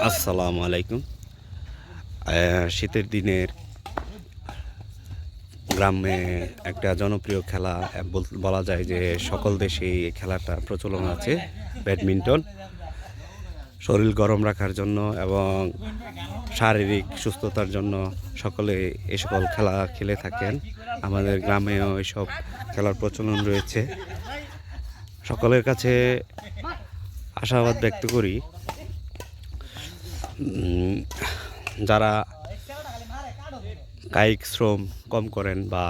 আসসালামু আলাইকুম। শীতের দিনের গ্রামে একটা জনপ্রিয় খেলা, বল- যায় যে সকল দেশেই এই খেলাটা প্রচলন আছে, ব্যাডমিন্টন। শরীর গরম রাখার জন্য এবং শারীরিক সুস্থতার জন্য সকলে এই সকল খেলা খেলে থাকেন। আমাদের গ্রামেও এসব খেলার প্রচলন রয়েছে। সকলের কাছে আশাবাদ ব্যক্ত করি। যারা কায়িক শ্রম কম করেন বা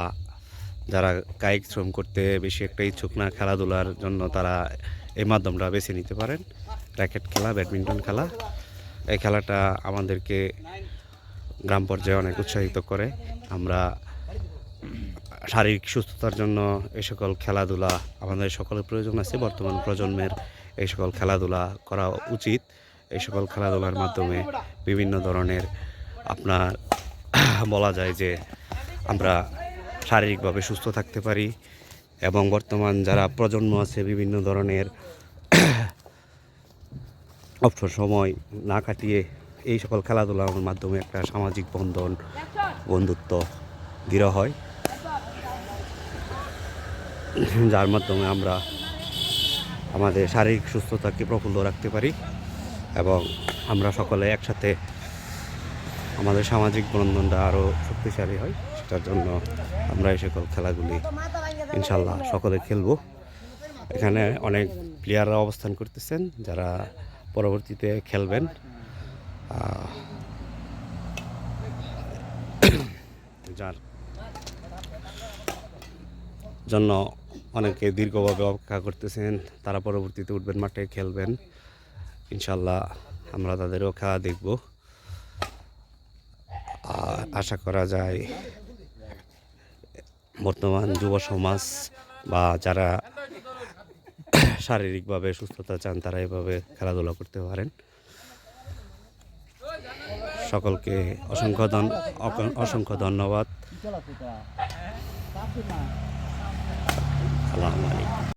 যারা কায়িক শ্রম করতে বেশি একটা ইচ্ছুক না, খেলাধুলার জন্য তারা এই মাধ্যমটা বেছে নিতে পারেন। র্যাকেট খেলা, ব্যাডমিন্টন খেলা, এই খেলাটা আমাদেরকে গ্রাম পর্যায়ে অনেক উৎসাহিত করে। আমরা শারীরিক সুস্থতার জন্য এই সকল খেলাধুলা আমাদের সকলের প্রয়োজন আছে। বর্তমান প্রজন্মের এই সকল খেলাধুলা করা উচিত। এই সকল খেলাধুলার মাধ্যমে বিভিন্ন ধরনের আপনার বলা যায় যে আমরা শারীরিকভাবে সুস্থ থাকতে পারি এবং বর্তমান যারা প্রজন্ম আছে বিভিন্ন ধরনের অবসর সময় না কাটিয়ে এই সকল খেলাধুলার মাধ্যমে একটা সামাজিক বন্ধন, বন্ধুত্ব দৃঢ় হয়। যার মাধ্যমে আমরা আমাদের শারীরিক সুস্থতাকে প্রফুল্ল রাখতে পারি এবং আমরা সকলে একসাথে আমাদের সামাজিক বন্ধনটা আরও শক্তিশালী হয়। সেটার জন্য আমরা এই সকল খেলাগুলি ইনশাল্লাহ সকলে খেলব। এখানে অনেক প্লেয়াররা অবস্থান করতেছেন যারা পরবর্তীতে খেলবেন। যার জন্য অনেকে দীর্ঘভাবে অপেক্ষা করতেছেন, তারা পরবর্তীতে উঠবেন মাঠে, খেলবেন। ইনশাল্লাহ আমরা তাদেরও খেলা দেখব। আশা করা যায় বর্তমান যুব সমাজ বা যারা শারীরিকভাবে সুস্থতা চান, তারা এভাবে খেলাধুলা করতে পারেন। সকলকে অসংখ্য ধন অসংখ্য ধন্যবাদ। সালাম আলাইকুম